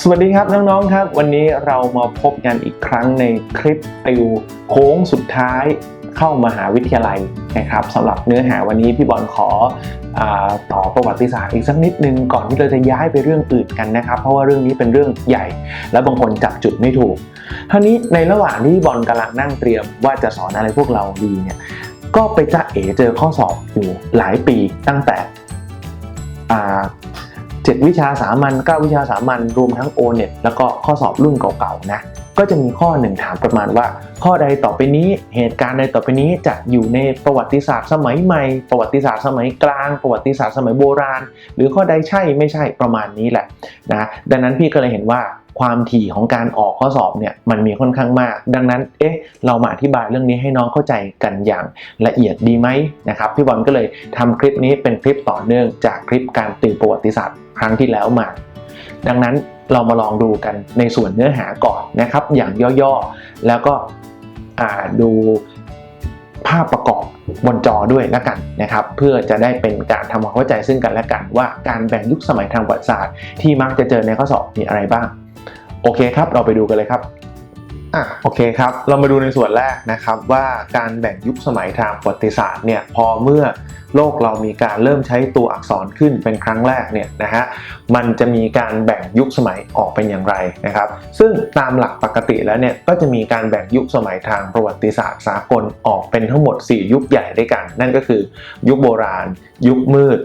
สวัสดีครับน้องๆครับ วันนี้เรามาพบกันอีกครั้งในคลิปติวโค้งสุดท้ายเข้ามหาวิทยาลัยนะครับสำหรับเนื้อหาวันนี้พี่บอลขออต่อประวัติศาสตร์อีกสักนิดนึงก่อนที่เราจะย้ายไปเรื่องอื่นกันนะครับ เพราะว่าเรื่องนี้เป็นเรื่องใหญ่ และบางคนจับจุดไม่ถูกครานี้ในระหว่างที่บอลกำลังนั่งเตรียมว่าจะสอนอะไรพวกเราดีเนี่ยก็ไปจะเอเจอข้อสอบอยู่หลายปีตั้งแต่ อ่าเจ็ดวิชาสามัญเก้าวิชาสามัญรวมทั้ง o n e t แล้วก็ข้อสอบรุ่นเก่าๆนะก็จะมีข้อหนึ่งถามประมาณว่า ข้อใดต่อไปนี้เหตุการณ์ใดต่อไปนี้จะอยู่ในประวัติศาสตร์สมัยใหม่ ประวัติศาสตร์สมัยกลาง ประวัติศาสตร์สมัยโบราณ หรือข้อใดใช่ไม่ใช่ประมาณนี้แหละนะดังนั้นพี่ก็เลยเห็นว่า ความถี่ของการออกข้อสอบเนี่ยมันมีค่อนข้างมาก ดังนั้นเอ๊ะเรามาอธิบายเรื่องนี้ให้น้องเข้าใจกันอย่างละเอียดดีไหมนะครับพี่บอลก็เลยทำคลิปนี้เป็นคลิปต่อเนื่องจากคลิปการติวประวัติศาสตร์ครั้งที่แล้วมา ดังนั้นเรามาลองดูกันในส่วนเนื้อหาก่อนนะครับ อย่างย่อๆ แล้วก็ดูภาพประกอบบนจอด้วยแล้วกันนะครับ เพื่อจะได้เป็นการทำความเข้าใจซึ่งกันและกันว่าการแบ่งยุคสมัยทางประวัติศาสตร์ที่มักจะเจอในข้อสอบมีอะไรบ้าง โอเคครับ เราไปดูกันเลยครับอะโอเคครับ เรามาดูในส่วนแรกนะครับว่าการแบ่งยุคสมัยทางประวัติศาสตร์เนี่ยพอเมื่อโลกเรามีการเริ่มใช้ตัวอักษรขึ้นเป็นครั้งแรกเนี่ยนะฮะมันจะมีการแบ่งยุคสมัยออกเป็นอย่างไรนะครับ ซึ่งตามหลักปกติแล้วเนี่ยก็จะมีการแบ่งยุคสมัยทางประวัติศาสตร์สากลออกเป็นทั้งหมด 4 ยุคใหญ่ด้วยกัน นั่นก็คือ ยุคโบราณ ยุคมืด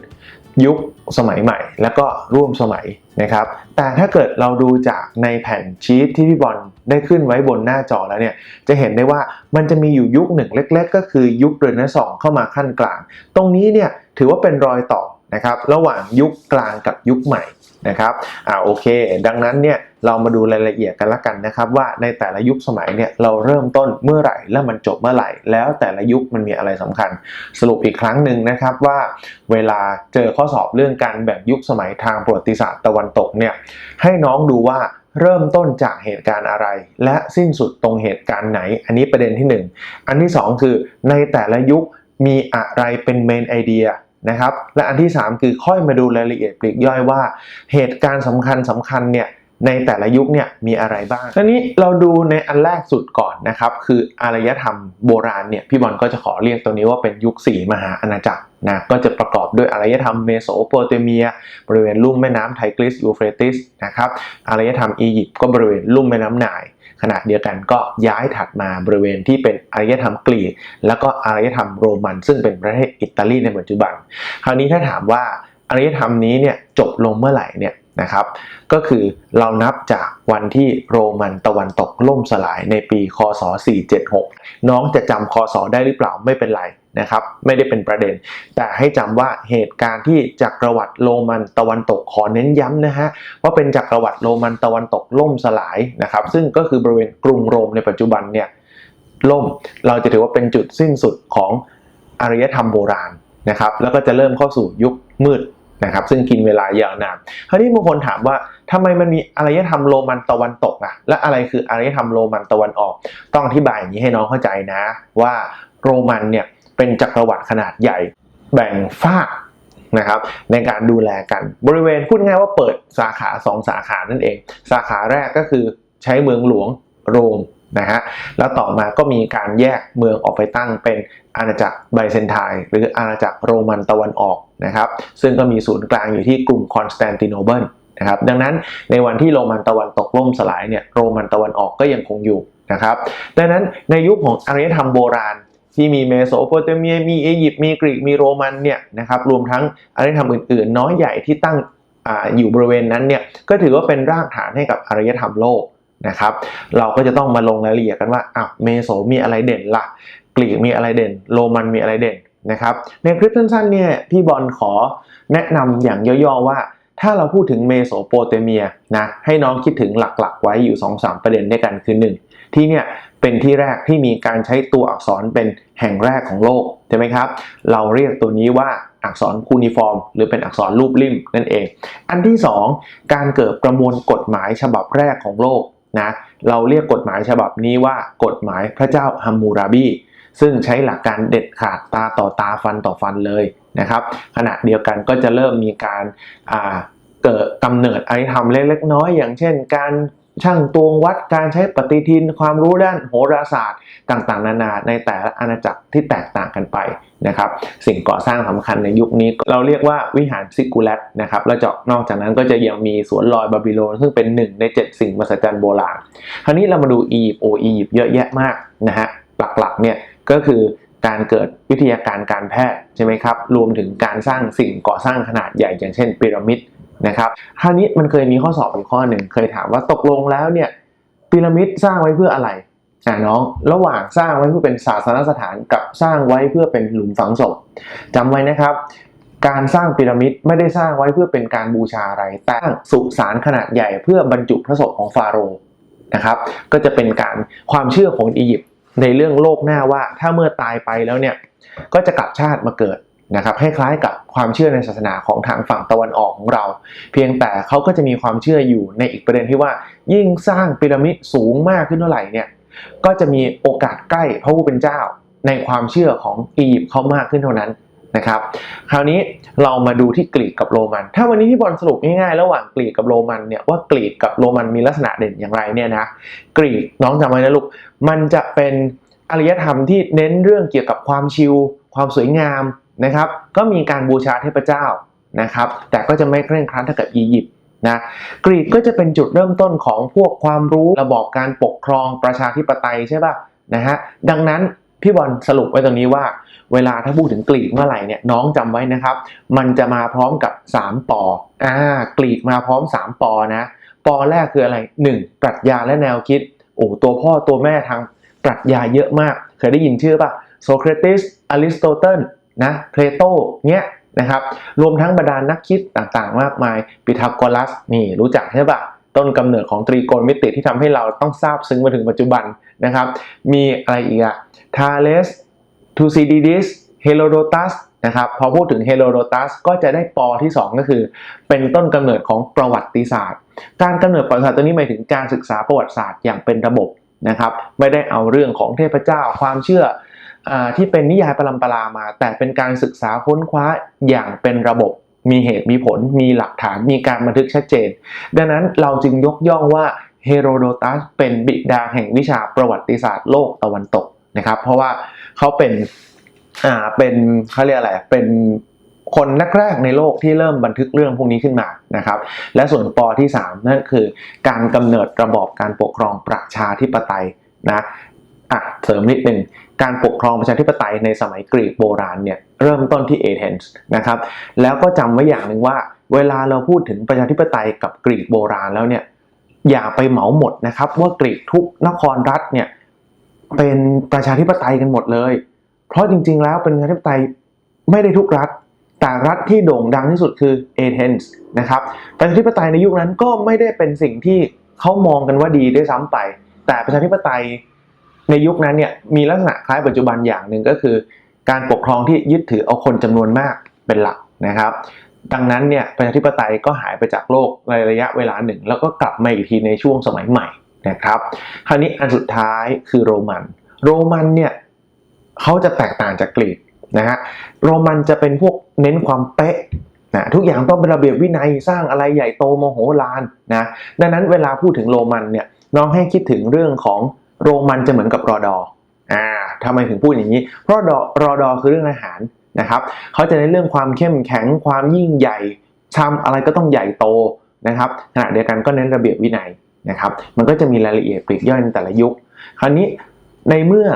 ยุคสมัยใหม่ แล้วก็ร่วมสมัย นะครับแต่ถ้าเกิดเราดูจากในแผ่นชีตที่พี่บอลได้ขึ้นไว้บนหน้าจอแล้วเนี่ยจะเห็นได้ว่ามันจะมีอยู่ยุคหนึ่งเล็ก ๆ ก็คือยุคเรเนซองเข้ามาขั้นกลาง ตรงนี้เนี่ยถือว่าเป็นรอยต่อนะครับระหว่างยุคกลางกับยุคใหม่นะครับอ่าโอเค ดังนั้นเนี่ย เรามาดูรายละเอียดกันละกันนะครับ ว่าในแต่ละยุคสมัยเนี่ยเราเริ่มต้นเมื่อไหร่แล้วมันจบเมื่อไหร่ แล้วแต่ละยุคมันมีอะไรสำคัญ สรุปอีกครั้งหนึ่งนะครับว่าเวลาเจอข้อสอบเรื่องการแบ่งยุคสมัยทางประวัติศาสตร์ตะวันตกเนี่ยให้น้องดูว่าเริ่มต้นจากเหตุการณ์อะไร และสิ้นสุดตรงเหตุการณ์ไหน อันนี้ประเด็นที่หนึ่งอันที่สองคือในแต่ละยุคมีอะไรเป็นเมนไอเดียนะครับ และอันที่ 3 คือค่อยมาดูรายละเอียดปลีกย่อยว่า เหตุการณ์สำคัญสำคัญเนี่ย ในแต่ละยุคเนี่ยมีอะไรบ้างทีนี้เราดูในอันแรกสุดก่อนนะครับคืออารยธรรมโบราณเนี่ยพี่บอลก็จะขอเรียกตัวนี้ว่าเป็นยุคสี่มหาอาณาจักรนะก็จะประกอบด้วยอารยธรรมเมโสโปเตเมีย บริเวณลุ่มแม่น้ำไทกริสยูเฟรติสนะครับอารยธรรมอียิปต์ก็บริเวณลุ่มแม่น้ำไนายขณะเดียวกันก็ย้ายถัดมาบริเวณที่เป็นอารยธรรมกรีกแล้วก็อารยธรรมโรมัน ซึ่งเป็นประเทศอิตาลีในปัจจุบัน คราวนี้ถ้าถามว่าอารยธรรมนี้เนี่ยจบลงเมื่อไหร่เนี่ย นะครับ ก็คือเรานับจากวันที่โรมันตะวันตกล่มสลายในปี คศ 476 น้องจะจำคศได้หรือเปล่าไม่เป็นไรนะครับ ไม่ได้เป็นประเด็น แต่ให้จำว่าเหตุการณ์ที่จักรวรรดิโรมันตะวันตกขอเน้นย้ำนะฮะว่าเป็นจักรวรรดิโรมันตะวันตกล่มสลายนะครับ ซึ่งก็คือบริเวณกรุงโรมในปัจจุบันเนี่ยล่ม เราจะถือว่าเป็นจุดสิ้นสุดของอารยธรรมโบราณนะครับ แล้วก็จะเริ่มเข้าสู่ยุคมืด นะครับซึ่งกินเวลายาวนานคราวนี้บางคนถามว่าทำไมมันมีอารยธรรมโรมันตะวันตกอะและอะไรคืออารยธรรมโรมันตะวันออก ต้องอธิบายอย่างนี้ให้น้องเข้าใจนะ ว่าโรมันเนี่ยเป็นจักรวรรดิขนาดใหญ่แบ่งฝากนะครับในการดูแลกันบริเวณพูดง่ายว่าเปิดสาขา 2 สาขานั่นเอง สาขาแรกก็คือใช้เมืองหลวงโรม นะฮะแล้วต่อมาก็มีการแยกเมืองออกไปตั้งเป็นอาณาจักรไบเซนไทน์หรืออาณาจักรโรมันตะวันออกนะครับ ซึ่งก็มีศูนย์กลางอยู่ที่กรุงคอนสแตนติโนเบิลนะครับดังนั้นในวันที่โรมันตะวันตกล่มสลายเนี่ยโรมันตะวันออกก็ยังคงอยู่นะครับดังนั้นในยุคของอารยธรรมโบราณที่มีเมโสโปเตเมีย มีอียิปต์ มีกรีก มีโรมันเนี่ยนะครับ รวมทั้งอารยธรรมอื่นๆ น้อยใหญ่ที่ตั้งออยู่บริเวณนั้นเนี่ย ก็ถือว่าเป็นรากฐานให้กับอารยธรรมโลก นะครับ เราก็จะต้องมาลงรายละเอียดกันว่าอ้าวเมโสมีอะไรเด่นล่ะกรีกมีอะไรเด่น โรมันมีอะไรเด่นนะครับ ในคลิปสั้นๆเนี่ยพี่บอลขอแนะนำอย่างย่อๆว่า ถ้าเราพูดถึงเมโสโปเตเมียนะให้น้องคิดถึงหลักๆ ไว้อยู่ 2-3 ประเด็นด้วยกันคือ 1 ที่เนี่ยเป็นที่แรกที่มีการใช้ตัวอักษรเป็นแห่งแรกของโลกใช่ไหมครับ เราเรียกตัวนี้ว่าอักษรคูนิฟอร์ม หรือเป็นอักษรรูปริมนั่นเอง อันที่ 2 การเกิดประมวลกฎหมายฉบับแรกของโลก นะเราเรียกกฎหมายฉบับนี้ว่ากฎหมายพระเจ้าฮัมมูราบีซึ่งใช้หลักการเด็ดขาดตาต่อตาฟันต่อฟันเลยนะครับขณะเดียวกันก็จะเริ่มมีการเกิดกำเนิดอารยธรรมเล็กๆน้อยอย่างเช่น การ ช่างตวงวัดการใช้ปฏิทินความรู้ด้านโหราศาสตร์ต่างๆ นานาในแต่ละอาณาจักรที่แตกต่างกันไปนะครับ สิ่งก่อสร้างสำคัญในยุคนี้เราเรียกว่าวิหารซิกูแลตนะครับแล้วจากนอกจากนั้นก็จะยังมีสวนลอยบาบิโลนซึ่งเป็นหนึ่งใน 7 สิ่งมหัศจรรย์โบราณคราวนี้เรามาดูอียิปต์โออียิปต์เยอะแยะมากนะฮะหลักๆเนี่ยก็คือการเกิดวิทยาการการแพทย์ใช่ไหมครับ รวมถึงการสร้างสิ่งก่อสร้างขนาดใหญ่ อย่างเช่น พีระมิด นะครับคราวนี้มันเคยมีข้อสอบอีกข้อหนึ่งเคยถามว่าตกลงแล้วเนี่ยพีระมิดสร้างไว้เพื่ออะไรอ่าน้องระหว่างสร้างไว้เพื่อเป็นศาสนสถานกับสร้างไว้เพื่อเป็นหลุมฝังศพจำไว้นะครับ การสร้างพีระมิดไม่ได้สร้างไว้เพื่อเป็นการบูชาอะไรแต่สร้างสุสานขนาดใหญ่เพื่อบรรจุพระศพของฟาโรห์นะครับ ก็จะเป็นการความเชื่อของอียิปต์ในเรื่องโลกหน้าว่าถ้าเมื่อตายไปแล้วเนี่ยก็จะกลับชาติมาเกิด นะครับคล้ายๆกับความเชื่อในศาสนาของทางฝั่งตะวันออกของเรา เพียงแต่เขาก็จะมีความเชื่ออยู่ในอีกประเด็นที่ว่า ยิ่งสร้างพีระมิดสูงมากขึ้นเท่าไหร่เนี่ยก็จะมีโอกาสใกล้พระผู้เป็นเจ้าในความเชื่อของอียิปต์เขามากขึ้นเท่านั้นนะครับคราวนี้เรามาดูที่กรีกกับโรมัน ถ้าวันนี้พี่บอลสรุปง่ายๆระหว่างกรีกกับโรมันเนี่ยว่ากรีกกับโรมันมีลักษณะเด่นอย่างไรเนี่ยนะกรีกน้องจำไว้นะลูกมันจะเป็นอารยธรรมที่เน้นเรื่องเกี่ยวกับความชิลความสวยงาม นะครับ ก็มีการบูชาเทพเจ้านะครับ แต่ก็จะไม่เคร่งครัดเท่ากับอียิปต์นะกรีกก็จะเป็นจุดเริ่มต้นของพวกความรู้ระบอบการปกครองประชาธิปไตยใช่ป่ะนะฮะดังนั้นพี่บอลสรุปไว้ตรงนี้ว่า เวลาถ้าพูดถึงกรีกเมื่อไหร่เนี่ยน้องจำไว้นะครับ มันจะมาพร้อมกับ 3ปออ่ากรีกมาพร้อม 3ปอนะปอแรกคืออะไร 1. ปรัชญาและแนวคิดโอ้ตัวพ่อตัวแม่ทางปรัชญาเยอะมาก เคยได้ยินชื่อป่ะโซเครติสอริสโตเติล นะเพลโตเนี้ยนะครับรวมทั้งบรรดานักคิดต่างๆ มากมายปิทาโกรัสนี่รู้จักใช่ปะต้นกำเนิดของตรีโกณมิติที่ทำให้เราต้องทราบซึ้งมาถึงปัจจุบันนะครับ มีอะไรอีกอะทาเลสทูซิดิดิสเฮโรโดตัสนะครับพอพูดถึงเฮโรโดตัสก็จะได้ปอที่ 2 ก็คือ เป็นต้นกำเนิดของประวัติศาสตร์ การกำเนิดประวัติศาสตร์ตัวนี้หมายถึงการศึกษาประวัติศาสตร์อย่างเป็นระบบนะครับ ไม่ได้เอาเรื่องของเทพเจ้าความเชื่อ ที่เป็นนิยายปรัมปรามา แต่เป็นการศึกษาค้นคว้าอย่างเป็นระบบมีเหตุมีผล มีหลักฐานมีการบันทึกชัดเจน ดังนั้นเราจึงยกย่องว่าเฮโรโดตัสเป็นบิดาแห่งวิชาประวัติศาสตร์โลกตะวันตกนะครับ เพราะว่าเขาเป็นอ่าเป็นเขาเรียกอะไรเป็นคนแรกๆในโลกที่เริ่มบันทึกเรื่องพวกนี้ขึ้นมานะครับ และส่วนปอที่ 3 นั่นคือการกำเนิดระบอบการปกครองประชาธิปไตยนะอะเสริมนิดนึง การปกครองประชาธิปไตยในสมัยกรีกโบราณเนี่ยเริ่มต้นที่เอเธนส์นะครับแล้วก็จำไว้อย่างหนึ่งว่า เวลาเราพูดถึงประชาธิปไตยกับกรีกโบราณแล้วเนี่ยอย่าไปเหมาหมดนะครับว่ากรีกทุกนครรัฐเนี่ยเป็นประชาธิปไตยกันหมดเลย เพราะจริงๆแล้วเป็นประชาธิปไตยไม่ได้ทุกรัฐ แต่รัฐที่โด่งดังที่สุดคือเอเธนส์นะครับประชาธิปไตยในยุคนั้นก็ไม่ได้เป็นสิ่งที่เขามองกันว่าดีด้วยซ้ำไป แต่ประชาธิปไตย ในยุคนั้นเนี่ยมีลักษณะคล้ายปัจจุบันอย่างหนึ่งก็คือ การปกครองที่ยึดถือเอาคนจำนวนมากเป็นหลักนะครับ ดังนั้นเนี่ยประชาธิปไตยก็หายไปจากโลกในระยะเวลาหนึ่ง แล้วก็กลับมาอีกทีในช่วงสมัยใหม่นะครับคราวนี้อันสุดท้ายคือโรมัน โรมันเนี่ยเขาจะแตกต่างจากกรีกนะฮะโรมันจะเป็นพวกเน้นความเป๊ะนะทุกอย่างต้องเป็นระเบียบวินัยสร้างอะไรใหญ่โตโมโหลานนะดังนั้นเวลาพูดถึงโรมันเนี่ยน้องให้คิดถึงเรื่องของ โรมันจะเหมือนกับรอดออ่าทำไมถึงพูดอย่างนี้ เพราะรอรอดอคือเรื่องอาหารนะครับเขาจะในนเรื่องความเข้มแข็งความยิ่งใหญ่ทำอะไรก็ต้องใหญ่โตนะครับขณะเดียวกันก็เน้นระเบียบวินัยนะครับมันก็จะมีรายละเอียดปลีกย่อยในแต่ละยุค คราวนี้ในเมื่อ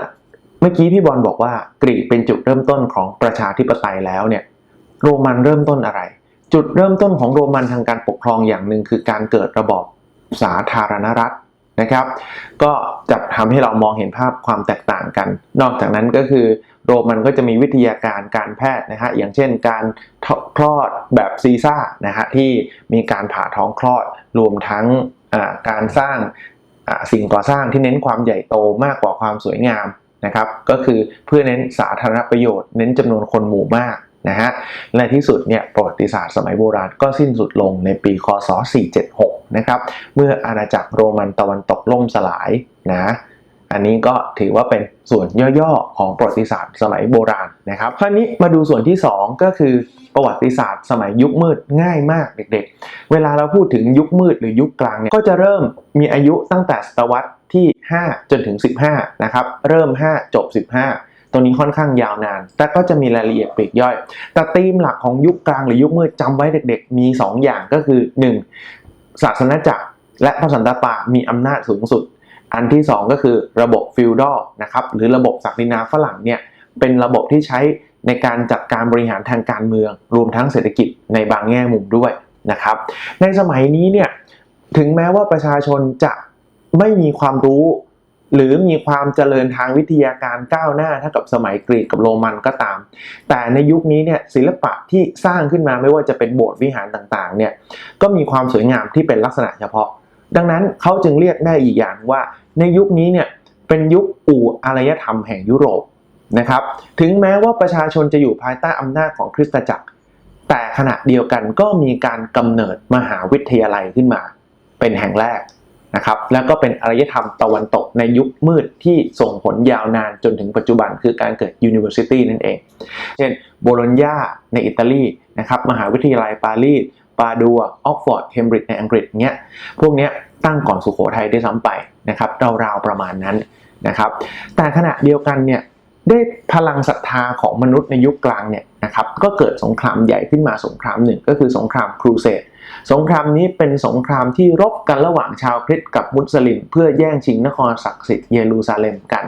เมื่อกี้พี่บอลบอกว่ากรีกเป็นจุดเริ่มต้นของประชาธิปไตยแล้วเนี่ยโรมันเริ่มต้นอะไร จุดเริ่มต้นของโรมันทางการปกครองอย่างหนึ่งคือการเกิดระบอบสาธารณรัฐ นะครับ ก็จะทำให้เรามองเห็นภาพความแตกต่างกัน นอกจากนั้นก็คือโรมันก็จะมีวิทยาการการแพทย์นะฮะอย่างเช่นการคลอดแบบซีซ่านะฮะที่มีการผ่าท้องคลอดรวมทั้งการสร้างสิ่งก่อสร้างที่เน้นความใหญ่โตมากกว่าความสวยงามนะครับ ก็คือเพื่อเน้นสาธารณประโยชน์ เน้นจำนวนคนหมู่มาก นะฮะและที่สุดเนี่ยประวัติศาสตร์สมัยโบราณก็สิ้นสุดลงในปีคศ 476 นะครับ เมื่ออาณาจักรโรมันตะวันตกล่มสลายนะอันนี้ก็ถือว่าเป็นส่วนย่อๆของประวัติศาสตร์สมัยโบราณนะครับคราวนี้มาดูส่วนที่ 2 ก็คือประวัติศาสตร์สมัยยุคมืดง่ายมากเด็กๆ เวลาเราพูดถึงยุคมืดหรือยุคกลางเนี่ยก็จะเริ่มมีอายุตั้งแต่ศตวรรษที่ 5 จนถึง 15 นะครับ เริ่ม 5 จบ 15 ตัวนี้ค่อนข้างยาวนาน แต่ก็จะมีรายละเอียดปลีกย่อย แต่ธีมหลักของยุคกลางหรือยุคมืดจำไว้เด็กๆ มี 2 อย่างก็คือ 1. ศาสนาจักรและพระสันตะปามีอำนาจสูงสุด อันที่ 2 ก็คือระบบฟิวดอลนะครับหรือระบบศักดินาฝรั่งเนี่ยเป็นระบบที่ใช้ในการจัดการบริหารทางการเมือง รวมทั้งเศรษฐกิจในบางแง่มุมด้วยนะครับในสมัยนี้เนี่ยถึงแม้ว่าประชาชนจะไม่มีความรู้ หรือมีความเจริญทางวิทยาการก้าวหน้าเท่ากับสมัยกรีกกับโรมันก็ตาม แต่ในยุคนี้เนี่ยศิลปะที่สร้างขึ้นมาไม่ว่าจะเป็นโบสถ์วิหารต่างๆเนี่ยก็มีความสวยงามที่เป็นลักษณะเฉพาะ ดังนั้นเขาจึงเรียกได้อีกอย่างว่า ในยุคนี้เนี่ยเป็นยุคอู่อารยธรรมแห่งยุโรปนะครับถึงแม้ว่าประชาชนจะอยู่ภายใต้อำนาจของคริสตจักร แต่ขณะเดียวกันก็มีการกำเนิดมหาวิทยาลัยขึ้นมา เป็นแห่งแรก นะครับแล้วก็เป็นอารยธรรมตะวันตกในยุคมืดที่ส่งผลยาวนานจนถึงปัจจุบันคือการเกิด University นั่นเอง เช่นโบโลญญาในอิตาลีนะครับมหาวิทยาลัยปารีสปาดัวออกฟอร์ดเคมบริดจ์ในอังกฤษเนี้ยพวกเนี้ยตั้งก่อนสุโขทัยได้ซ้ำไปนะครับราวๆประมาณนั้นนะครับแต่ขณะเดียวกันเนี่ยได้พลังศรัทธาของมนุษย์ในยุคกลางเนี่ยนะครับก็เกิดสงครามใหญ่ขึ้นมาสงครามหนึ่งก็คือสงครามครูเสด สงครามนี้เป็นสงครามที่รบกันระหว่างชาวคริสต์กับมุสลิม เพื่อแย่งชิงนครศักดิ์สิทธิ์เยรูซาเล็มกัน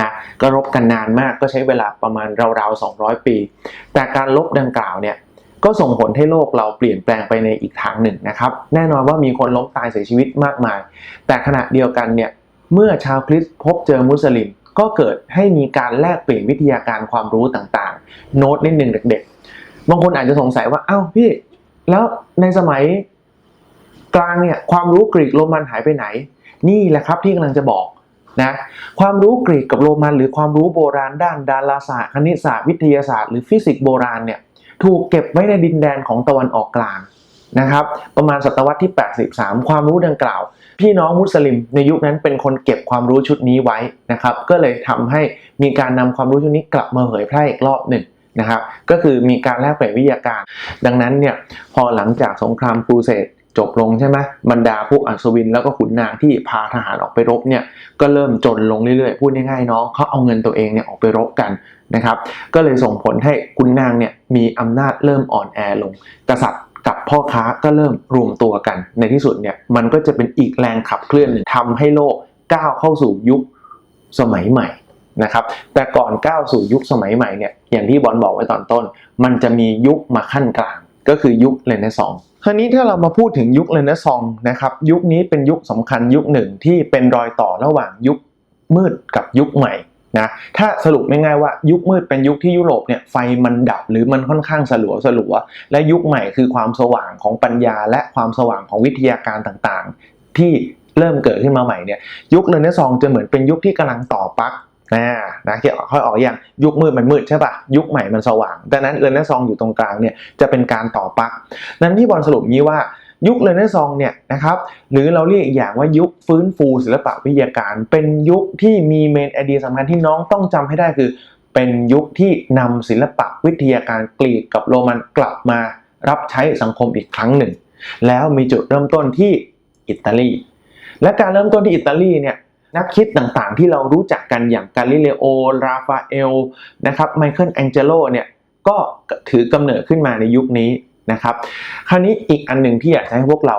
นะก็รบกันนานมากก็ใช้เวลาประมาณราวๆ 200 ปี แต่การรบดังกล่าวเนี่ยก็ส่งผลให้โลกเราเปลี่ยนแปลงไปในอีกทางหนึ่งนะครับ แน่นอนว่ามีคนล้มตายเสียชีวิตมากมาย แต่ขณะเดียวกันเนี่ยเมื่อชาวคริสต์พบเจอมุสลิม ก็เกิดให้มีการแลกเปลี่ยนวิทยาการความรู้ต่างๆ โน้ตนิดหนึ่งเด็กๆ บางคนอาจจะสงสัยว่าอ้าวพี่ แล้วในสมัยกลางเนี่ยความรู้กรีกโรมันหายไปไหน นี่แหละครับที่กำลังจะบอกนะความรู้กรีกกับโรมัน หรือความรู้โบราณด้านดาราศาสตร์คณิตศาสตร์วิทยาศาสตร์หรือฟิสิกส์โบราณเนี่ยถูกเก็บไว้ในดินแดนของตะวันออกกลางนะครับ ประมาณศตวรรษที่ 83 ความรู้ดังกล่าว พี่น้องมุสลิมในยุคนั้นเป็นคนเก็บความรู้ชุดนี้ไว้นะครับ ก็เลยทำให้มีการนำความรู้ชุดนี้กลับมาเผยแพร่อีกรอบหนึ่ง นะครับก็คือมีการแลกเปลี่ยนวิทยาการ ดังนั้นเนี่ยพอหลังจากสงครามครูเสดจบลงใช่ไหมบรรดาพวกอัศวินแล้วก็ขุนนางที่พาทหารออกไปรบเนี่ยก็เริ่มจนลงเรื่อยๆ พูดง่ายๆน้องเขาเอาเงินตัวเองเนี่ยออกไปรบกันนะครับก็เลยส่งผลให้ขุนนางเนี่ยมีอำนาจเริ่มอ่อนแอลงกษัตริย์กับพ่อค้าก็เริ่มรวมตัวกัน ในที่สุดเนี่ยมันก็จะเป็นอีกแรงขับเคลื่อนหนึ่งทำให้โลกก้าวเข้าสู่ยุคสมัยใหม่ นะครับแต่ก่อนก้าวสู่ยุคสมัยใหม่เนี่ยอย่างที่บอลบอกไว้ตอนต้น มันจะมียุคมาขั้นกลาง ก็คือยุคเรเนซองส์คราวนี้ถ้าเรามาพูดถึงยุคเรเนซองส์นะครับยุคนี้เป็นยุคสำคัญยุคหนึ่งที่เป็นรอยต่อระหว่างยุคมืดกับยุคใหม่นะถ้าสรุปง่ายๆว่ายุคมืดเป็นยุคที่ยุโรปเนี่ยไฟมันดับหรือมันค่อนข้างสลัวสลัวๆและยุคใหม่คือความสว่างของปัญญา และความสว่างของวิทยาการต่างๆ ที่เริ่มเกิดขึ้นมาใหม่เนี่ยยุคเรเนซองส์จะเหมือนเป็นยุคที่กำลังต่อปลั๊ก นะนะที่ค่อยออกอย่างยุคมืดมันมืดใช่ปะยุคใหม่มันสว่างดังนั้นเรเนซองส์อยู่ตรงกลางเนี่ยจะเป็นการต่อปลั๊กนั้นที่บอลสรุปงี้ว่ายุคเรเนซองส์เนี่ยนะครับหรือเราเรียกอีกอย่างว่ายุคฟื้นฟูศิลปะวิทยาการ เป็นยุคที่มีเมนไอเดียสำคัญที่น้องต้องจำให้ได้คือ เป็นยุคที่นำศิลปะวิทยาการกรีกกับโรมันกลับมารับใช้สังคมอีกครั้งหนึ่ง แล้วมีจุดเริ่มต้นที่อิตาลีและการเริ่มต้นที่อิตาลีเนี่ย นักคิดต่างๆ ที่เรารู้จักกันอย่างกาลิเลโอ ราฟาเอล นะครับ ไมเคิลแองเจโล เนี่ย ก็ถือกำเนิดขึ้นมาในยุคนี้นะครับ คราวนี้อีกอันหนึ่งที่อยากให้พวกเรา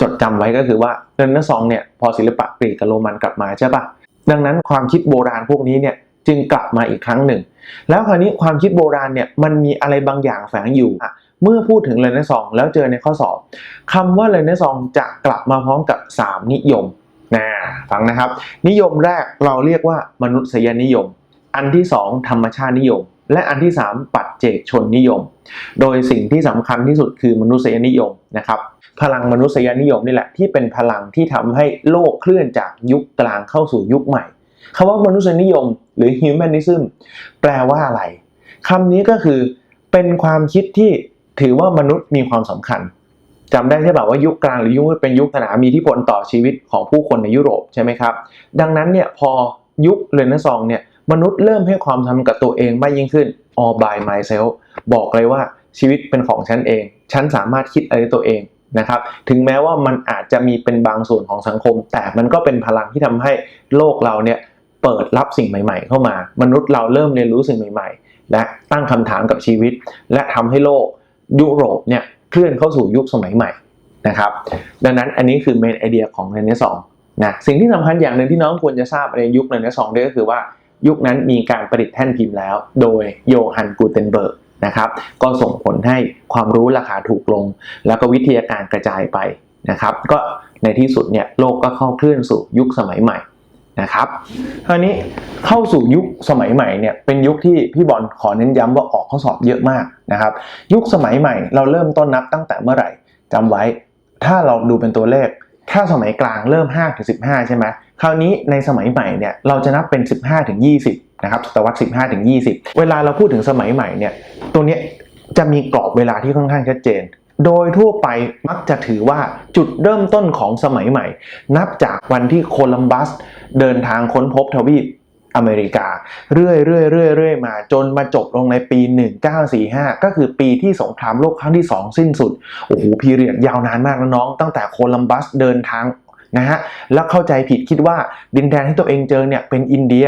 จดจำไว้ก็คือว่าเรเนซองเนี่ย พอศิลปะกรีกกับโรมันกลับมาใช่ปะดังนั้นความคิดโบราณพวกนี้เนี่ยจึงกลับมาอีกครั้งหนึ่ง แล้วคราวนี้ความคิดโบราณเนี่ยมันมีอะไรบางอย่างแฝงอยู่อะเมื่อพูดถึงเรเนซองแล้วเจอในข้อสอบคำว่าเรเนซองจะกลับมาพร้อมกับ 3 นิยม นะฟังนะครับ นิยมแรกเราเรียกว่ามนุษยนิยม อันที่ 2 ธรรมชาตินิยม และอันที่ 3 ปัจเจกชนนิยม โดยสิ่งที่สำคัญที่สุดคือมนุษยนิยมนะครับพลังมนุษยนิยมนี่แหละที่เป็นพลังที่ทำให้โลกเคลื่อนจากยุคกลางเข้าสู่ยุคใหม่คำว่ามนุษยนิยม หรือ humanism แปลว่าอะไรคำนี้ก็คือเป็นความคิดที่ถือว่ามนุษย์มีความสำคัญ จำได้ใช่ป่ะว่ายุคกลางหรือยุคเป็นยุคสนามีทธิพลต่อชีวิตของผู้คนในยุโรปใช่ไหมครับ ดังนั้นเนี่ยพอยุคเรเนซองส์เนี่ยมนุษย์เริ่มให้ความสำคัญกับตัวเองมากยิ่งขึ้น all by myself บอกเลยว่าชีวิตเป็นของฉันเอง ฉันสามารถคิดอะไรตัวเองนะครับ ถึงแม้ว่ามันอาจจะมีเป็นบางส่วนของสังคม แต่มันก็เป็นพลังที่ทำให้โลกเราเนี่ยเปิดรับสิ่งใหม่ ๆ เข้ามา มนุษย์เราเริ่มเรียนรู้สิ่งใหม่ ๆ และตั้งคำถามกับชีวิต และทำให้โลกยุโรปเนี่ย เคลื่อนเข้าสู่ยุคสมัยใหม่นะครับดังนั้นอันนี้คือเมนไอเดียของเรเนซองส์นะสิ่งที่สำคัญอย่างหนึ่งที่น้องควรจะทราบในยุคเรเนซองด้วยก็คือว่ายุคนั้นมีการประดิษฐ์แท่นพิมพ์แล้ว โดยโยฮันกูเทนเบิร์กนะครับก็ส่งผลให้ความรู้ราคาถูกลง แล้วก็วิทยาการกระจายไปนะครับก็ในที่สุดเนี่ยโลกก็เข้าเคลื่อนสู่ยุคสมัยใหม่ นะครับคราวนี้เข้าสู่ยุคสมัยใหม่เนี่ยเป็นยุคที่พี่บอลขอเน้นย้ำว่าออกข้อสอบเยอะมากนะครับยุคสมัยใหม่เราเริ่มต้นนับตั้งแต่เมื่อไหร่จำไว้ ถ้าเราดูเป็นตัวเลขถ้าสมัยกลางเริ่ม5ถึง15 ใช่ไหมคราวนี้ในสมัยใหม่เนี่ยเราจะนับเป็น 15ถึง20นะครับศตวรรษ15ถึง20 เวลาเราพูดถึงสมัยใหม่เนี่ยตัวเนี้ยจะมีกรอบเวลาที่ค่อนข้างชัดเจน โดยทั่วไปมักจะถือว่าจุดเริ่มต้นของสมัยใหม่ นับจากวันที่โคลัมบัสเดินทางค้นพบทวีปอเมริกา เรื่อยเรื่อยเรื่อยเรื่อยมาจนมาจบลงในปี 1945 ก็คือปีที่สงครามโลกครั้งที่ 2 สิ้นสุด โอ้โหพีเรียดยาวนานมากนะน้อง ตั้งแต่โคลัมบัสเดินทางนะฮะแล้วเข้าใจผิดคิดว่าดินแดนที่ตัวเองเจอเนี่ยเป็นอินเดีย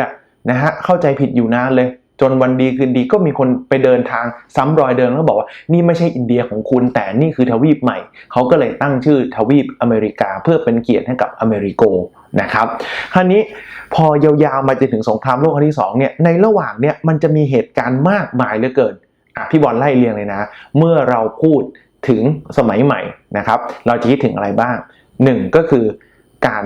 นะฮะเข้าใจผิดอยู่นานเลย จนวันดีคืนดีก็มีคนไปเดินทางซ้ำรอยเดิมแล้วบอกว่านี่ไม่ใช่อินเดียของคุณแต่นี่คือทวีปใหม่ เขาก็เลยตั้งชื่อทวีปอเมริกา เพื่อเป็นเกียรติให้กับอเมริโกนะครับคราวนี้พอยาวๆมาจนถึงสงครามโลกครั้งที่สองเนี่ยในระหว่างเนี่ยมันจะมีเหตุการณ์มากมายเหลือเกินอะพี่บอลไล่เรียงเลยนะ เมื่อเราพูดถึงสมัยใหม่นะครับ เราจะคิดถึงอะไรบ้างหนึ่งก็คือการ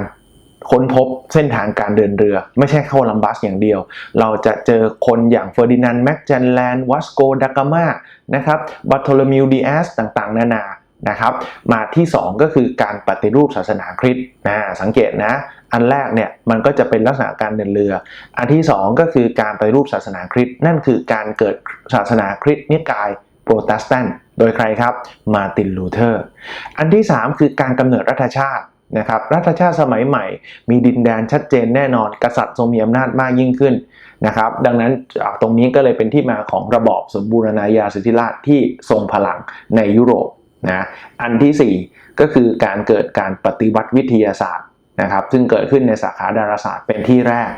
ค้นพบเส้นทางการเดินเรือ ไม่ใช่เข้าลัมบัสอย่างเดียว เราจะเจอคนอย่างเฟอร์ดินานด์แมกจันแลนด์วัสโกดากามานะครับบัตโทลมิวดีแอสต่างๆ นานานะครับมาที่ 2 ก็คือการปฏิรูปศาสนาคริสต์นะสังเกตนะ อันแรกเนี่ยมันก็จะเป็นลักษณะการเดินเรือ อันที่ 2 ก็คือการปฏิรูปศาสนาคริสต์นั่นคือการเกิดศาสนาคริสต์นิกายโปรเตสแตนต์โดยใครครับมาตินลูเทอร์ อันที่ 3 คือการกำเนิดรัฐชาติ นะครับรัฐชาติสมัยใหม่ มีดินแดนชัดเจนแน่นอน กษัตริย์ทรงมีอำนาจมากยิ่งขึ้นนะครับ ดังนั้นจากตรงนี้ก็เลยเป็นที่มาของระบอบสมบูรณาญาสิทธิราชที่ทรงพลังในยุโรปนะอันทีสี่4 ก็คือการเกิดการปฏิวัติวิทยาศาสตร์นะครับซึ่งเกิดขึ้นในสาขาดาราศาสตร์เป็นที่แรก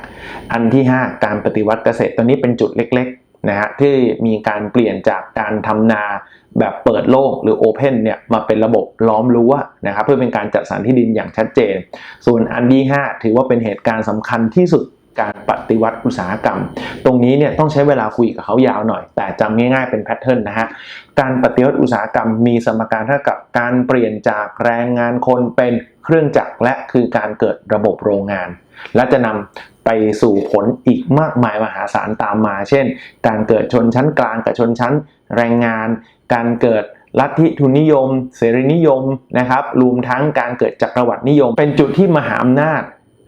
อันที่ 5 การปฏิวัติเกษตรตัวนี้เป็นจุดเล็กๆ นะฮะที่มีการเปลี่ยนจากการทำนาแบบเปิดโล่งหรือโอเพนเนี่ยมาเป็นระบบล้อมรั้วนะครับเพื่อเป็นการจัดสรรที่ดินอย่างชัดเจน ส่วนอันที่ 5 ถือว่าเป็นเหตุการณ์สำคัญที่สุดการปฏิวัติอุตสาหกรรม ตรงนี้เนี่ยต้องใช้เวลาคุยกับเขายาวหน่อย แต่จำง่ายๆเป็นแพทเทิร์นนะฮะ การปฏิวัติอุตสาหกรรมมีสมการเท่ากับการเปลี่ยนจากแรงงานคนเป็นเครื่องจักรและคือการเกิดระบบโรงงาน และจะนำ ไปสู่ผลอีกมากมายมหาศาลตามมา เช่น การเกิดชนชั้นกลางกับชนชั้นแรงงาน การเกิดลัทธิทุนนิยม เสรีนิยมนะครับรวมทั้งการเกิดจักรวรรดินิยม เป็นจุดที่มหาอำนาจ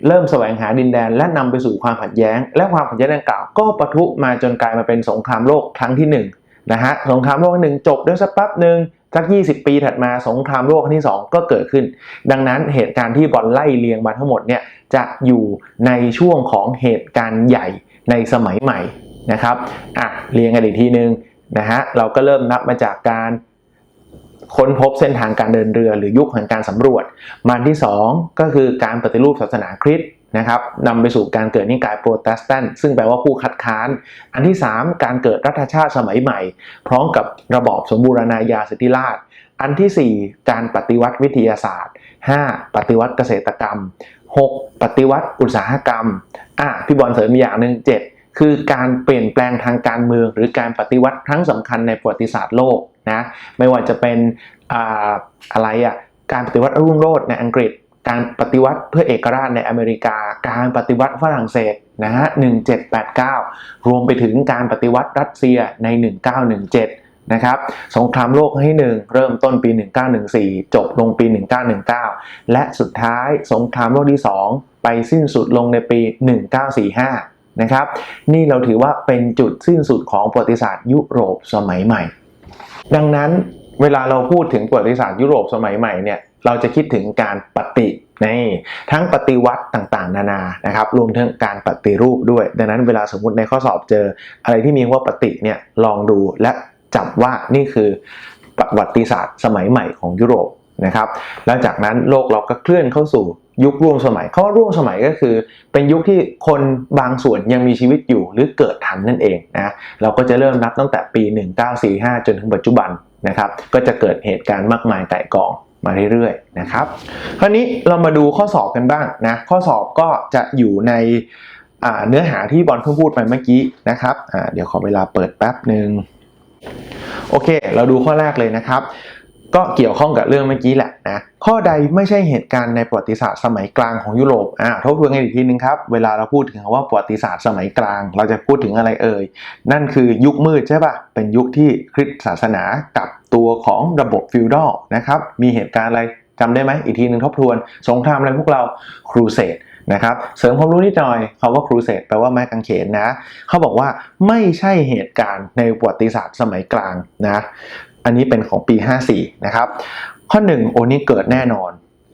เริ่มแสวงหาดินแดน และนำไปสู่ความขัดแย้ง และความขัดแย้งดังกล่าวก็ปะทุมาจนกลายมาเป็นสงครามโลกครั้งที่หนึ่งนะฮะสงครามโลกหนึ่งจบด้วยสักแป๊บหนึ่ง สัก 20 ปีถัดมาสงครามโลกครั้งที่ 2 ก็เกิดขึ้น ดังนั้นเหตุการณ์ที่บอลไล่เรียงมาทั้งหมดเนี่ยจะอยู่ในช่วงของเหตุการณ์ใหญ่ในสมัยใหม่นะครับอะเรียงกันอีกทีนึงนะฮะเราก็เริ่มนับมาจากการค้นพบเส้นทางการเดินเรือหรือยุคแห่งการสำรวจ มันที่ 2 ก็คือการปฏิรูปศาสนาคริสต์ นะครับนำไปสู่การเกิดนิกายโปรเตสแตนต์ซึ่งแปลว่าผู้คัดค้าน อันที่ 3 การเกิดรัฐชาติสมัยใหม่ พร้อมกับระบอบสมบูรณาญาสิทธิราชอันทีสี่4 การปฏิวัติวิทยาศาสตร์ 5. ปฏิวัติเกษตรกรรม 6. ปฏิวัติอุตสาหกรรมอะพี่บอลเสริมอีกอย่างหนึ่ง7คือการเปลี่ยนแปลงทางการเมือง หรือการปฏิวัติครั้งสำคัญในประวัติศาสตร์โลกนะไม่ว่าจะเป็นอ่าอะไรอะการปฏิวัติรุ่งโรจน์ในอังกฤษ การปฏิวัติเพื่อเอกราชในอเมริกา การปฏิวัติฝรั่งเศสนะฮะ 1789 รวมไปถึงการปฏิวัติรัสเซียใน 1917 นะครับ สงครามโลกครั้งที่ 1 เริ่มต้นปี 1914 จบลงปี 1919 และสุดท้ายสงครามโลกที่ 2 ไปสิ้นสุดลงในปี 1945 นะครับ นี่เราถือว่าเป็นจุดสิ้นสุดของประวัติศาสตร์ยุโรปสมัยใหม่ ดังนั้นเวลาเราพูดถึงประวัติศาสตร์ยุโรปสมัยใหม่เนี่ย เราจะคิดถึงการปฏิในทั้งปฏิวัติต่างๆ นานานะครับ รวมถึงการปฏิรูปด้วย ดังนั้นเวลาสมมติในข้อสอบเจอ อะไรที่มีว่าปฏิเนี่ยลองดูและจับว่านี่คือประวัติศาสตร์สมัยใหม่ของยุโรปนะครับ แล้วจากนั้นโลกเราก็เคลื่อนเข้าสู่ยุคร่วมสมัยเขาว่าร่วมสมัยก็คือ เป็นยุคที่คนบางส่วนยังมีชีวิตอยู่หรือเกิดทันนั่นเองนะเราก็จะเริ่มนับตั้งแต่ปี 1945 จนถึงปัจจุบันนะครับ ก็จะเกิดเหตุการณ์มากมายไก่กอง มาเรื่อยๆนะครับ คราวนี้เรามาดูข้อสอบกันบ้างนะ ข้อสอบก็จะอยู่ในเนื้อหาที่บอลเพิ่งพูดไปเมื่อกี้นะครับ เดี๋ยวขอเวลาเปิดแป๊บหนึ่งโอเค เราดูข้อแรกเลยนะครับ ก็เกี่ยวข้องกับเรื่องเมื่อกี้แหละนะ ข้อใดไม่ใช่เหตุการณ์ในประวัติศาสตร์สมัยกลางของยุโรป อ่าทบทวนกันอีกทีนึงครับ เวลาเราพูดถึงคำว่าประวัติศาสตร์สมัยกลาง เราจะพูดถึงอะไรเอ่ย นั่นคือยุคมืดใช่ปะเป็นยุคที่คริสตศาสนากับ ตัวของระบบฟิวดอลนะครับ มีเหตุการณ์อะไรจำได้ไหมอีกทีหนึ่งทบทวน สงครามอะไรพวกเราครูเสดนะครับเสริมความรู้นิดหน่อยคำว่าครูเสดแปลว่าไม้กางเขนนะเขาบอกว่าไม่ใช่เหตุการณ์ในประวัติศาสตร์สมัยกลางนะอันนี้เป็นของปี 54 นะครับ ข้อ 1 โอนี้เกิดแน่นอน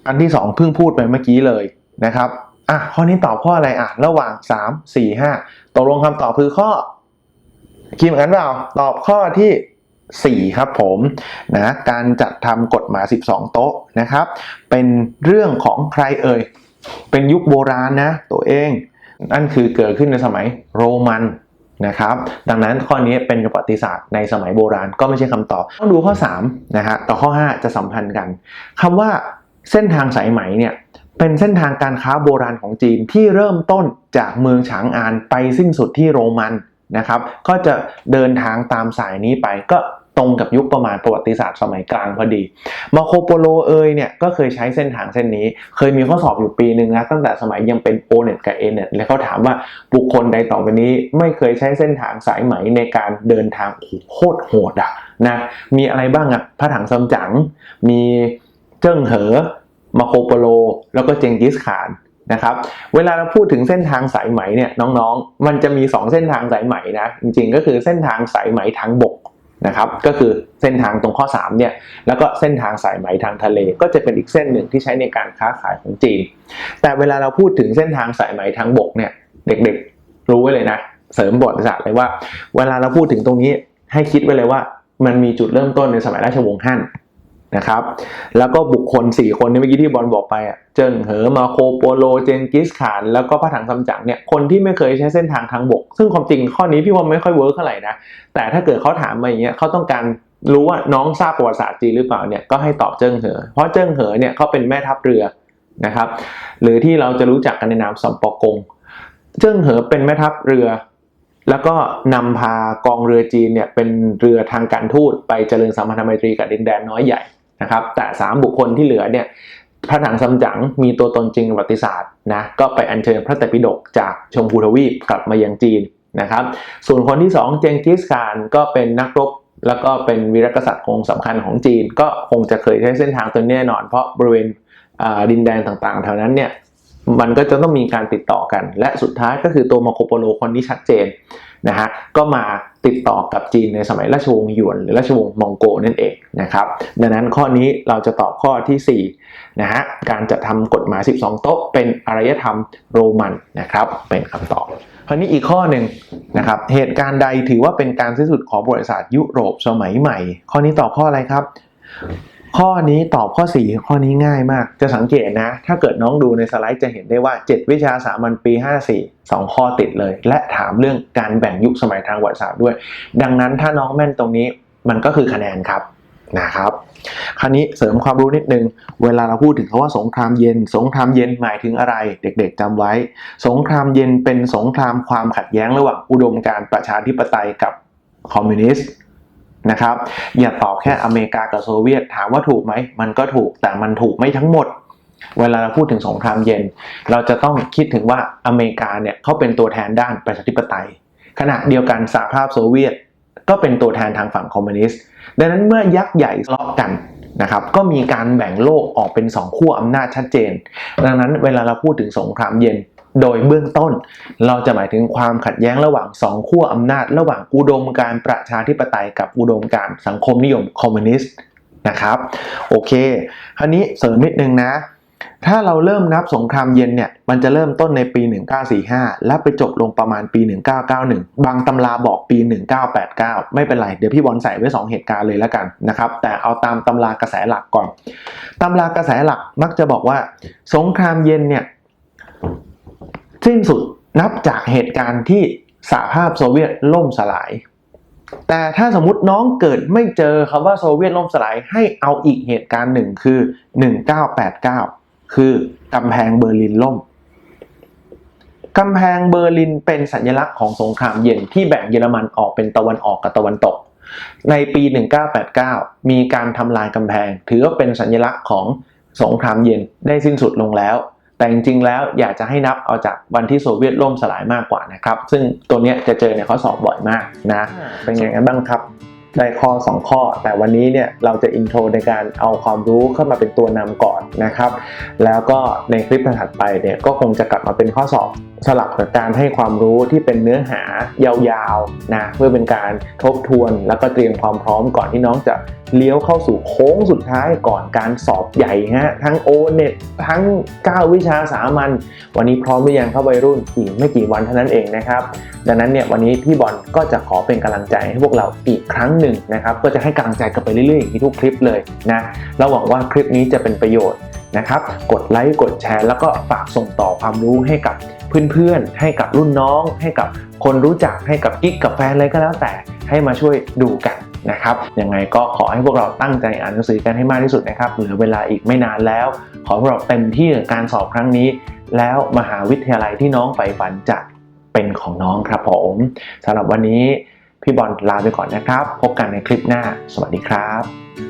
อันที่ 2 เพิ่งพูดไปเมื่อกี้เลยนะครับอะข้อนี้ตอบข้ออะไรอะระหว่าง 3 4 5ตกลงคำตอบคือข้อคิดเหมือนกันเปล่าตอบข้อที่ 4 ครับผมนะการจัดทำกฎหมาย 12 โต๊ะนะครับ เป็นเรื่องของใครเอ่ย เป็นยุคโบราณนะตัวเอง นั่นคือเกิดขึ้นในสมัยโรมันนะครับ ดังนั้นข้อนี้เป็นประวัติศาสตร์ในสมัยโบราณก็ไม่ใช่คำตอบ ต้องดูข้อ3นะฮะต่อข้อ 5 จะสัมพันธ์กันคำว่าเส้นทางสายไหมเนี่ยเป็นเส้นทางการค้าโบราณของจีนที่เริ่มต้นจากเมืองฉางอานไปสิ้นสุดที่โรมัน นะครับ ก็จะเดินทางตามสายนี้ไปก็ตรงกับยุคประมาณประวัติศาสตร์สมัยกลางพอดี มาโคโปโลเอยเนี่ยก็เคยใช้เส้นทางเส้นนี้ เคยมีข้อสอบอยู่ปีหนึ่งนะตั้งแต่สมัยยังเป็นโอเน็ตกับเอเน็ตแล้วเขาถามว่าบุคคลใดต่อไปนี้ไม่เคยใช้เส้นทางสายไหมในการเดินทางโหโคตรโหดอะนะมีอะไรบ้างอะพระถังซัมจั๋งมีเจิ้งเหอมาโคโปโล แล้วก็เจงกิสขาน นะครับเวลาเราพูดถึงเส้นทางสายไหมเนี่ยน้องๆ มันจะมี 2 เส้นทางสายไหมนะจริงๆ ก็คือเส้นทางสายไหมทางบกนะครับก็คือเส้นทางตรงข้อ3เนี่ยแล้วก็เส้นทางสายไหมทางทะเล ก็จะเป็นอีกเส้นหนึ่งที่ใช้ในการค้าขายของจีน แต่เวลาเราพูดถึงเส้นทางสายไหมทางบกเนี่ยเด็กๆรู้ไว้เลยนะ เสริมบทศาสตร์เลยว่า เวลาเราพูดถึงตรงนี้ให้คิดไว้เลยว่า มันมีจุดเริ่มต้นในสมัยราชวงศ์ฮั่น นะครับ แล้วก็บุคคล 4 คนที่เมื่อกี้ที่บอลบอกไปอะเจิงเหอมาโคโปโลเจงกิสขานแล้วก็พระถังซัมจั๋งเนี่ยคนที่ไม่เคยใช้เส้นทางทางบก ซึ่งความจริงข้อนี้พี่ว่าไม่ค่อยเวิร์กเท่าไหร่นะแต่ถ้าเกิดเขาถามมาอย่างเงี้ยเขาต้องการรู้ว่าน้องทราบประวัติศาสตร์จีนหรือเปล่าเนี่ยก็ให้ตอบเจิ้งเหอ เพราะเจิ้งเหอเนี่ยเขาเป็นแม่ทัพเรือนะครับ หรือที่เราจะรู้จักกันในนามสัมปอกง เจิ้งเหอเป็นแม่ทัพเรือ แล้วก็นำพากองเรือจีนเนี่ยเป็นเรือทางการทูตไปเจริญสัมพันธไมตรีกับดินแดนน้อยใหญ่ นะครับแต่ 3 บุคคลที่เหลือเนี่ยพระถังซัมจั๋งมีตัวตนจริงประวัติศาสตร์นะก็ไปอัญเชิญพระไตรปิฎกจากชมพูทวีปกลับมายังจีนนะครับส่วนคนที่ 2 เจงกิสข่านก็เป็นนักรบแล้วก็เป็นวีรกษัตริย์องค์สำคัญของจีน ก็คงจะเคยใช้เส้นทางตัวนี้แน่นอน เพราะบริเวณดินแดนต่างๆแถวนั้นเนี่ย มันก็จะต้องมีการติดต่อกัน และสุดท้ายก็คือตัวมาโคโปโลคนที่ชัดเจนนะฮะก็มาติดต่อกับจีนในสมัยราชวงศ์หยวน หรือราชวงศ์มองโกนั่นเองนะครับดังนั้นข้อนี้เราจะตอบข้อทีสี่4นะฮะการจัดทำกฎหมาย 12 โต๊ะ เป็นอารยธรรมโรมันนะครับเป็นคำตอบคราวนี้อีกข้อหนึ่งนะครับเหตุการณ์ใดถือว่าเป็นการสิ้นสุดของประวัติศาสตร์ยุโรปสมัยใหม่ ข้อนี้ตอบข้ออะไรครับ ข้อนี้ตอบข้อ 4 ข้อนี้ง่ายมาก จะสังเกตนะ ถ้าเกิดน้องดูในสไลด์จะเห็นได้ว่า 7 วิชาสามัญปี 54 2 ข้อติดเลย และถามเรื่องการแบ่งยุคสมัยทางประวัติศาสตร์ด้วย ดังนั้นถ้าน้องแม่นตรงนี้มันก็คือคะแนนครับนะครับ คราวนี้เสริมความรู้นิดนึง เวลาเราพูดถึงคำว่าสงครามเย็น สงครามเย็นหมายถึงอะไร เด็กๆจำไว้ สงครามเย็นเป็นสงครามความขัดแย้งระหว่างอุดมการณ์ประชาธิปไตยกับคอมมิวนิสต์ นะครับ อย่าตอบแค่อเมริกากับโซเวียตถามว่าถูกไหม มันก็ถูกแต่มันถูกไม่ทั้งหมด เวลาเราพูดถึงสงครามเย็น เราจะต้องคิดถึงว่าอเมริกาเนี่ยเขาเป็นตัวแทนด้านประชาธิปไตย ขณะเดียวกันสหภาพโซเวียต ก็เป็นตัวแทนทางฝั่งคอมมิวนิสต์ดังนั้นเมื่อยักษ์ใหญ่ทะเลาะกันนะครับก็มีการแบ่งโลกออกเป็นสองขั้วอำนาจชัดเจน ดังนั้นเวลาเราพูดถึงสงครามเย็น โดยเบื้องต้น เราจะหมายถึงความขัดแย้งระหว่างสองขั้วอำนาจ ระหว่างอุดมการประชาธิปไตยกับอุดมการสังคมนิยมคอมมิวนิสต์นะครับโอเคคราวนี้เสริมนิดนึงนะถ้าเราเริ่มนับสงครามเย็นเนี่ย มันจะเริ่มต้นในปี 1945 และไปจบลงประมาณปี 1991 บางตำราบอกปี 1989 ไม่เป็นไร เดี๋ยวพี่บอลใส่ไว้ 2 เหตุการณ์เลยแล้วกันนะครับ แต่เอาตามตำรากระแสหลักก่อน ตำรากระแสหลักมักจะบอกว่า สงครามเย็นเนี่ย สิ้นสุดนับจากเหตุการณ์ที่สหภาพโซเวียตล่มสลาย แต่ถ้าสมมติน้องเกิดไม่เจอคำว่าโซเวียตล่มสลายให้เอาอีกเหตุการณ์หนึ่งคือ 1989 คือกำแพงเบอร์ลินล่มกำแพงเบอร์ลินเป็นสัญลักษณ์ของสงครามเย็นที่แบ่งเยอรมันออกเป็นตะวันออกกับตะวันตก ในปี 1989 มีการทำลายกำแพง ถือว่าเป็นสัญลักษณ์ของสงครามเย็นได้สิ้นสุดลงแล้ว แต่จริงๆแล้วอยากจะให้นับเอาจากวันที่โซเวียตล่มสลายมากกว่านะครับ ซึ่งตัวเนี้ยจะเจอในข้อสอบบ่อยมากนะ เป็นไงกันบ้างครับได้ข้อ 2 ข้อ แต่วันนี้เนี่ยเราจะอินโทรในการเอาความรู้เข้ามาเป็นตัวนำก่อนนะครับ แล้วก็ในคลิปถัดไปเนี่ยก็คงจะกลับมาเป็นข้อสอบสลับกับการให้ความรู้ที่เป็นเนื้อหายาวๆนะเพื่อเป็นการทบทวนแล้วก็เตรียมความพร้อมก่อนที่น้องจะเลี้ยวเข้าสู่โค้งสุดท้ายก่อนการสอบใหญ่ฮะทั้ง o n e t ทั้ง 9 วิชาสามัญวันนี้พร้อมหรือยังเข้าวัยรุ่นอีกไม่กี่วันเท่านั้นเองนะครับ ดังนั้นเนี่ยวันนี้พี่บอลก็จะขอเป็นกำลังใจให้พวกเราอีกครั้งหนึ่งนะครับก็จะให้กำลังใจกันไปเรื่อยๆอย่างที่ทุกคลิปเลยนะแล้วหวังว่าคลิปนี้จะเป็นประโยชน์นะครับ กดไลค์กดแชร์แล้วก็ฝากส่งต่อความรู้ให้กับ เพื่อนๆ ให้กับรุ่นน้อง ให้กับคนรู้จักให้กับกิ๊กกับแฟนอะไรก็แล้วแต่ให้มาช่วยดูกันนะครับยังไงก็ขอให้พวกเราตั้งใจอ่านหนังสือกันให้มากที่สุดนะครับเหลือเวลาอีกไม่นานแล้ว ขอพวกเราเต็มที่กับการสอบครั้งนี้ แล้วมหาวิทยาลัยที่น้องใฝ่ฝันจะเป็นของน้องครับผมสำหรับวันนี้พี่บอลลาไปก่อนนะครับ พบกันในคลิปหน้า สวัสดีครับ